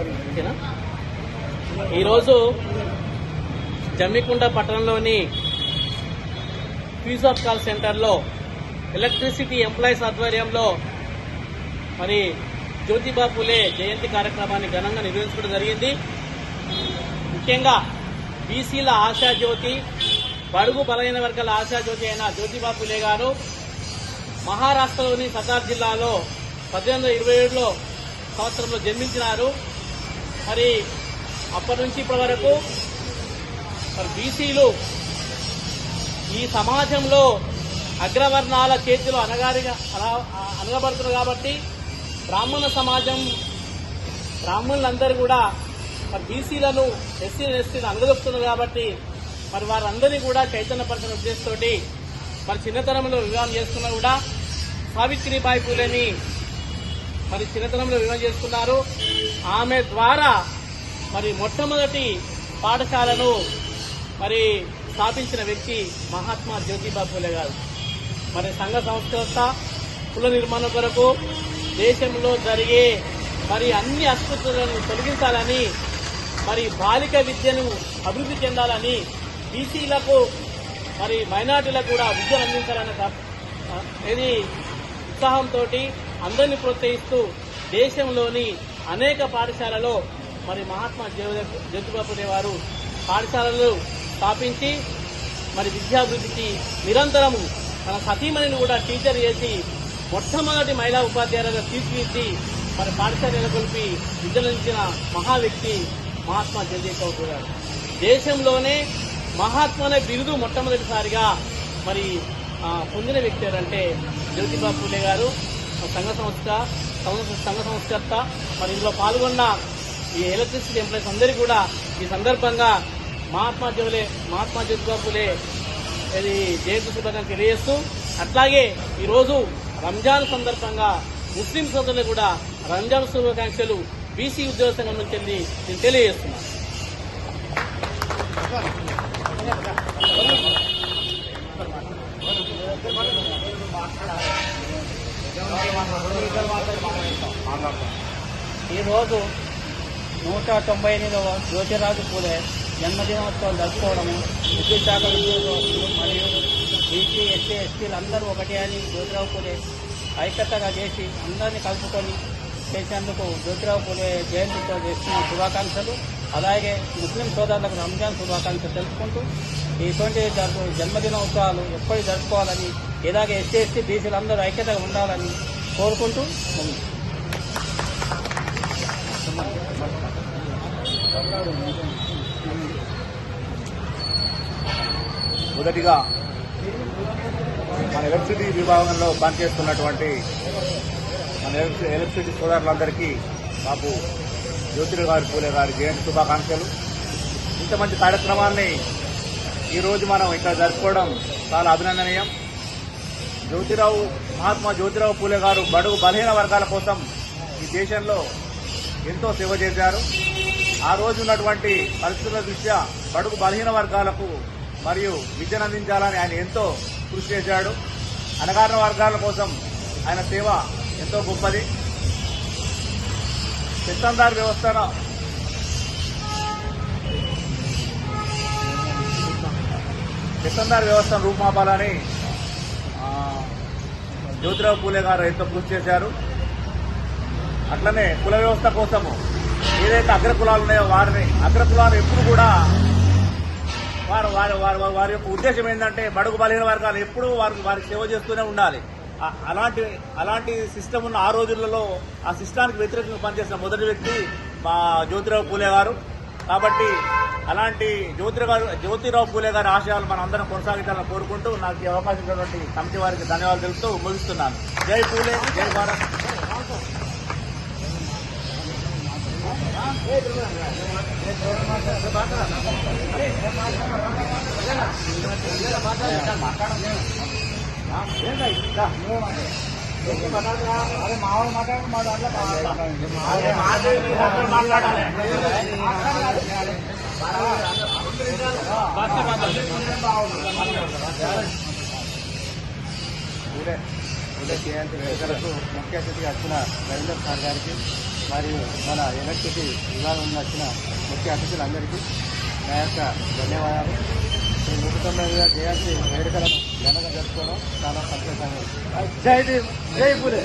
ఓకేనా? ఈరోజు జమ్మికుంట పట్టణంలోని ఫీజ్ ఆఫ్ కాల్ సెంటర్లో ఎలక్ట్రిసిటీ ఎంప్లాయీస్ ఆధ్వర్యంలో మరి జ్యోతిబాపులే జయంతి కార్యక్రమాన్ని ఘనంగా నిర్వహించడం జరిగింది. ముఖ్యంగా బీసీల ఆశాజ్యోతి బడుగు బలహీన వర్గాల ఆశాజ్యోతి అయిన జ్యోతిబాపులే గారు మహారాష్ట్రలోని సతార్ జిల్లాలో పద్దెనిమిది వందల ఇరవై ఏడులో సంవత్సరంలో జన్మించినారు. మరి అప్పటి నుంచి ఇప్పటి వరకు మరి బీసీలు ఈ సమాజంలో అగ్రవర్ణాల చేతిలో అనగారిగా అన- అనగబడుతున్నారు కాబట్టి బ్రాహ్మణ సమాజం బ్రాహ్మణులందరూ కూడా మరి బీసీలను ఎస్సీ ఎస్సీలు అనగదొక్కుతున్నారు కాబట్టి మరి వారందరినీ కూడా చైతన్యపరచిన ఉద్దేశంతో మరి చిన్నతనంలో వివాహం చేసుకున్నా కూడా సావిత్రిబాయి పూలేని మరి చిన్నతనంలో వివాహం చేసుకున్నారు. ఆమె ద్వారా మరి మొట్టమొదటి పాఠశాలను మరి స్థాపించిన వ్యక్తి మహాత్మా జ్యోతిబా పూలే గారు. మరి సంఘ సంస్థ కుల నిర్మాణం కొరకు దేశంలో జరిగే మరి అన్ని అస్పృతులను తొలగించాలని మరి బాలిక విద్యను అభివృద్ధి చెందాలని బీసీలకు మరి మైనార్టీలకు కూడా విద్యను అందించాలనే ఇది ఉత్సాహంతో అందరినీ ప్రోత్సహిస్తూ దేశంలోని అనేక పాఠశాలలో మరి మహాత్మా జ్యోతి జ్యోతిబా పులే వారు పాఠశాలలు స్థాపించి మరి విద్యాభివృద్ధికి నిరంతరము తన సతీమణిని కూడా టీచర్ చేసి మొట్టమొదటి మహిళా ఉపాధ్యాయులుగా తీర్చిదిద్ది మరి పాఠశాల నెలకొల్పి విద్యలందించిన మహా వ్యక్తి మహాత్మా జ్యోతిబా గారు. దేశంలోనే మహాత్మానే బిరుదు మొట్టమొదటిసారిగా మరి పొందిన వ్యక్తి ఎవరంటే జ్యోతిబా పూలే గారు. సంఘ సంస్థ సంఘ- సంస్థ సంస్కర్త మరి ఇందులో పాల్గొన్న ఈ ఎలక్ట్రిసిటీ ఎంప్లాయీస్ అందరికీ కూడా ఈ సందర్భంగా మహాత్మా జ్యోలే మహాత్మా జ్యోతిబాపులే ఇది జయంతి శుభాకాంక్షలు తెలియజేస్తూ అట్లాగే ఈరోజు రంజాన్ సందర్భంగా ముస్లిం సోదరులు కూడా రంజాన్ శుభాకాంక్షలు బీసీ ఉద్యోగ సంఘం నుంచి వెళ్ళి నేను తెలియజేస్తున్నాను. ఈరోజు నూట తొంభై ఎనిమిదవ జ్యోతిరాజు పూలే జన్మదినోత్సవం జరుపుకోవడము విద్యుత్ శాఖ ఉద్యోగస్తులు మరియు బీసీ ఎస్సీ ఎస్టీలు అందరూ ఒకటే అని జ్యోతిరావు పూలే ఐక్యతగా చేసి అందరినీ కలుపుకొని చేసేందుకు జ్యోతిరావు పూలే జయంతితో చేస్తున్న శుభాకాంక్షలు. అలాగే ముస్లిం సోదరులకు రంజాన్ శుభాకాంక్షలు తెలుసుకుంటూ ఇటువంటి జన్మదినోత్సవాలు ఎప్పటికీ జరుపుకోవాలని ఇలాగే ఎస్సీ ఎస్టీ బీసీలు అందరూ ఐక్యతగా ఉండాలని కోరుకుంటూ ఉంది మొదటిగా మన ఎలక్ట్రిసిటీ విభాగంలో పనిచేస్తున్నటువంటి మన ఎలక్ట్రిసిటీ సోదరులందరికీ మాకు జ్యోతిరావు గారి పూలే గారి జయంతి శుభాకాంక్షలు. ఇంత మంచి కార్యక్రమాన్ని ఈరోజు మనం ఇక్కడ జరుపుకోవడం చాలా అభినందనీయం. జ్యోతిరావు మహాత్మా జ్యోతిరావు పూలే గారు బడుగు బలహీన వర్గాల కోసం ఈ దేశంలో ఎంతో సేవ చేశారు. ఆ రోజు ఉన్నటువంటి పరిస్థితుల దృష్ట్యా బడుగు బలహీన వర్గాలకు మరియు విద్యను అందించాలని ఆయన ఎంతో కృషి చేశాడు. అనగారిన వర్గాల కోసం ఆయన సేవ ఎంతో గొప్పది. పెత్తందారు వ్యవస్థను పెత్తందారు వ్యవస్థను రూపుమాపాలని జ్యోతిరావు పూలే గారు ఎంతో కృషి చేశారు. అట్లనే కుల వ్యవస్థ కోసము ఏదైతే అగ్ర కులాలు ఉన్నాయో వారిని అగ్ర కులాలు ఎప్పుడు కూడా వారు వారి వారి వారి యొక్క ఉద్దేశం ఏంటంటే బడుగు బలహీన వర్గాలు ఎప్పుడూ వారికి వారికి సేవ చేస్తూనే ఉండాలి. అలాంటి అలాంటి సిస్టమ్ ఉన్న ఆ రోజులలో ఆ సిస్టానికి వ్యతిరేకంగా పనిచేసిన మొదటి వ్యక్తి మా జ్యోతిరావు పూలే గారు. కాబట్టి అలాంటి జ్యోతిరావు గారు జ్యోతిరావు పూలే గారి ఆశయాలు మనం అందరం కొనసాగించాలని కోరుకుంటూ నాకు ఈ అవకాశం ఇచ్చినటువంటి కమిటీ వారికి ధన్యవాదాలు తెలుపుతూ ముగిస్తున్నాను. జై పూలే జై భారత్. ఊరే ఊరే జయంతి వేడుకలకు ముఖ్య అతిథిగా వచ్చిన రవీంద్ర సార్ గారికి మరియు మన ఎలక్ట్రిసిటీ విభాగం వచ్చిన ముఖ్య అతిథులందరికీ నా యొక్క ధన్యవాదాలు ఈ నూట జయంతి వేడుకలను ఘనంగా జరుపుకోవడం చాలా సంతోషంగా ఉంది జై జై పులే